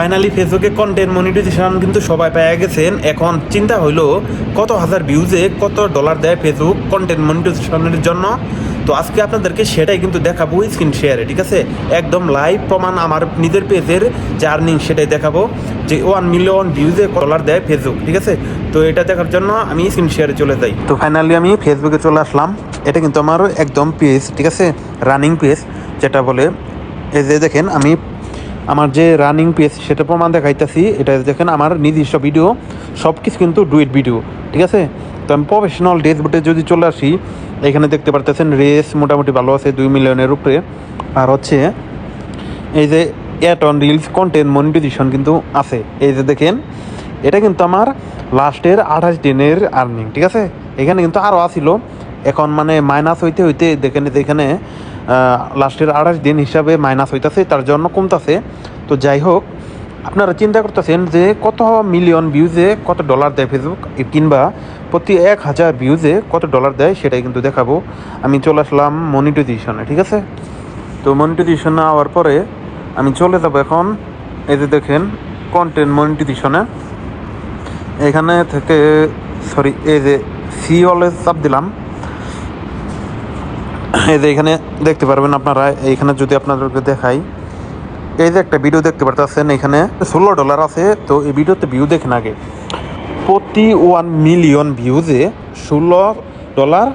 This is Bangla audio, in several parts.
ফাইনালি ফেসবুকে কন্টেন্ট মনিটাইজেশন কিন্তু সবাই পেয়ে গেছেন। এখন চিন্তা হইল, কত হাজার ভিউজে কত ডলার দেয় ফেসবুক কন্টেন্ট মনিটাইজেশনের জন্য? তো আজকে আপনাদেরকে সেটাই কিন্তু দেখাবো স্ক্রিন শেয়ারে ঠিক আছে? একদম লাইভ প্রমাণ আমার নিজের পেজের যে আর্নিং সেটাই দেখাবো, যে ওয়ান মিলিয়ন ভিউজে ডলার দেয় ফেসবুক ঠিক আছে? তো এটা দেখার জন্য আমি স্ক্রিন শেয়ারে চলে যাই। তো ফাইনালি আমি ফেসবুকে চলে আসলাম। এটা কিন্তু আমার একদম পেজ ঠিক আছে? রানিং পেজ যেটা বলে, এই যে দেখেন, আমি আমার যে রানিং পেজ সেটা প্রমাণ দেখাইতেছি। এটা দেখেন আমার নিজস্ব ভিডিও সব কিছু কিন্তু ডুয়েট ভিডিও ঠিক আছে? তো আমি প্রফেশনাল ডেসবোর্ডে যদি চলে আসি, এখানে দেখতে পারতেছেন রেস মোটামুটি ভালো আছে, দুই মিলিয়নের উপরে। আর হচ্ছে, এই যে at on reels content monetization কিন্তু আছে। এই যে দেখেন, এটা কিন্তু আমার লাস্টের আঠাশ দিনের আর্নিং ঠিক আছে? এখানে কিন্তু আরও আসিল এখন মানে মাইনাস হইতে হইতে দেখেন যেখানে লাস্টের আঠাশ দিন হিসাবে মাইনাস হইতাছে, তার জন্য কমতাছে। তো যাই হোক, আপনারা চিন্তা করতেছেন যে কত মিলিয়ন ভিউজে কত ডলার দেয় ফেসবুক কিংবা প্রতি এক হাজার ভিউজে কত ডলার দেয় সেটাই কিন্তু দেখাবো। আমি চলে আসলাম মনিটাইজেশনে ঠিক আছে? তো মনিটাইজেশন হওয়ার পরে আমি চলে যাব এখন, এই যে দেখেন কন্টেন্ট মনিটাইজেশনে এখানে থেকে সরি এই যে সি অলওয়েজ চাপ দিলাম। এই যে এখানে দেখতে পারবেন আপনারা, এইখানে যদি আপনাদেরকে দেখাই, এই যে একটা ভিডিও দেখতে পারতেছেন, এখানে ষোলো ডলার আছে, তো এই ভিডিওতে ভিউ দেখেন আগে। প্রতি ওয়ান মিলিয়ন ভিউজে ষোলো ডলার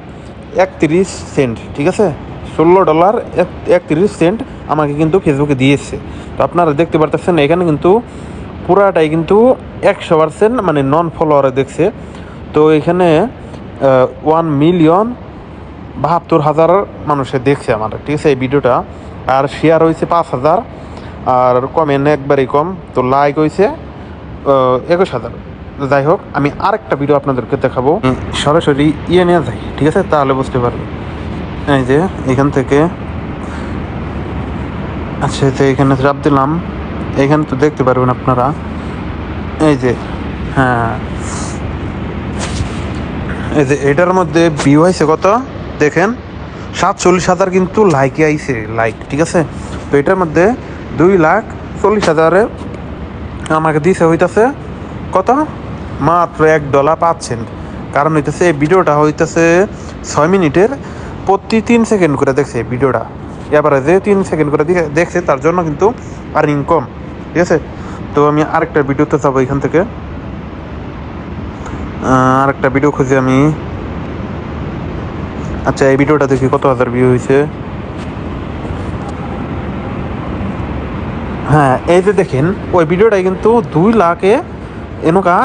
একত্রিশ সেন্ট ঠিক আছে? ষোলো ডলার একত্রিশ সেন্ট আমাকে কিন্তু ফেসবুকে দিয়েছে। তো আপনারা দেখতে পারতেছেন, এখানে কিন্তু পুরাটাই কিন্তু একশো পার্সেন্ট মানে নন ফলোয়ারে দেখছে। তো এখানে ওয়ান মিলিয়ন বাহাত্তর হাজার মানুষে দেখছে আমার ঠিক আছে এই ভিডিওটা। আর শেয়ার হয়েছে পাঁচ হাজার আর কমেন্ট একবারই কম তো লাইক হয়েছে একুশ হাজার। যাই হোক আমি আরেকটা ভিডিও আপনাদেরকে দেখাবো। সরাসরি ইয়ে নিয়ে যাই ঠিক আছে তাহলে বুঝতে পারবে এই যে এখান থেকে আচ্ছা তো এখানে চাপ দিলাম এখানে তো দেখতে পারবেন আপনারা। এই যে হ্যাঁ। এই যে এটার মধ্যে ভিউ হয়েছে কত? দেখেন, সাতচল্লিশ হাজার কিন্তু লাইকে আইছে লাইক ঠিক আছে? তো এটার মধ্যে দুই লাখ চল্লিশ হাজারে আমাকে দিছে হইতাছে কত? মাত্র এক ডলার পাচ্ছেন। কারণ হইতেছে এই ভিডিওটা হইতেছে ছয় মিনিটের প্রতি তিন সেকেন্ড করে দেখছে ভিডিওটা। এবারে যে তিন সেকেন্ড করে দেখছে, তার জন্য কিন্তু আর্নিং কম, ঠিক আছে? তো আমি আরেকটা ভিডিওতে যাব এখান থেকে। আরেকটা ভিডিও খুঁজে আমি আচ্ছা এই ভিডিওটা দেখি কত হাজার ভিউ হয়েছে। হ্যাঁ এই যে দেখেন, ওই ভিডিওটাই কিন্তু দুই লাখে এনুকা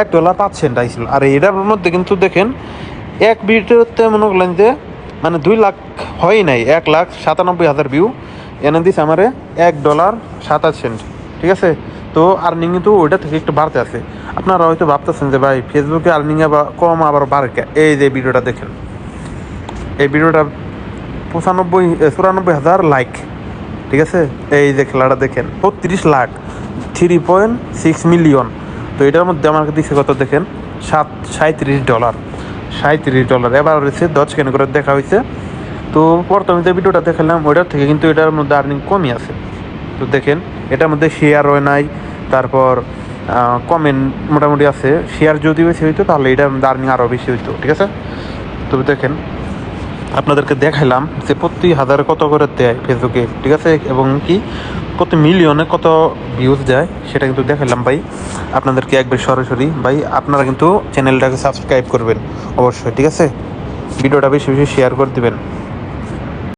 এক ডলার পাঁচ সেন্ট আইছিল। আর এটার মধ্যে কিন্তু দেখেন, এক ভিডিওতে মনে করলেন যে মানে দুই লাখ হয় নাই, এক লাখ সাতানব্বই হাজার ভিউ এনে দিছে আমারে এক ডলার সাতাশ সেন্ট ঠিক আছে? তো আর্নিং কিন্তু ওইটা থেকে একটু বাড়তে আছে। আপনারা হয়তো ভাবতেছেন যে, ভাই ফেসবুকে আর্নিং আবার কম আবার বাড়ে? এই যে ভিডিওটা দেখেন। এই ভিডিওটা পঁচানব্বই চুরানব্বই হাজার লাইক ঠিক আছে? এই যে খেলাটা দেখেন, বত্রিশ lakh three point six million তো এটার মধ্যে আমাকে দিচ্ছে কত দেখেন? সাত সাঁত্রিশ ডলার সাঁত্রিশ ডলার এবার রয়েছে দশ কেন করে দেখা হয়েছে তো প্রথমে যে ভিডিওটা দেখালাম, ওইটার থেকে কিন্তু এটার মধ্যে আর্নিং কমই আছে। তো দেখেন, এটার মধ্যে শেয়ার হয় নাই, তারপর কমেন্ট মোটামুটি আছে। শেয়ার যদি বেশি হইতো, তাহলে এটার মধ্যে আর্নিং আরও বেশি হইতো, ঠিক আছে? তো দেখেন আপনাদেরকে দেখাইলাম যে প্রতি হাজারে কত করে দেয় ফেসবুকে, ঠিক আছে? এবং কি প্রতি মিলিয়নে কত ভিউজ যায়, সেটা কিন্তু দেখাইলাম ভাই। আপনাদেরকে একবার সরাসরি, ভাই, আপনারা কিন্তু চ্যানেলটাকে সাবস্ক্রাইব করবেন, অবশ্যই, ঠিক আছে? ভিডিওটা বেশি বেশি শেয়ার করে দিবেন।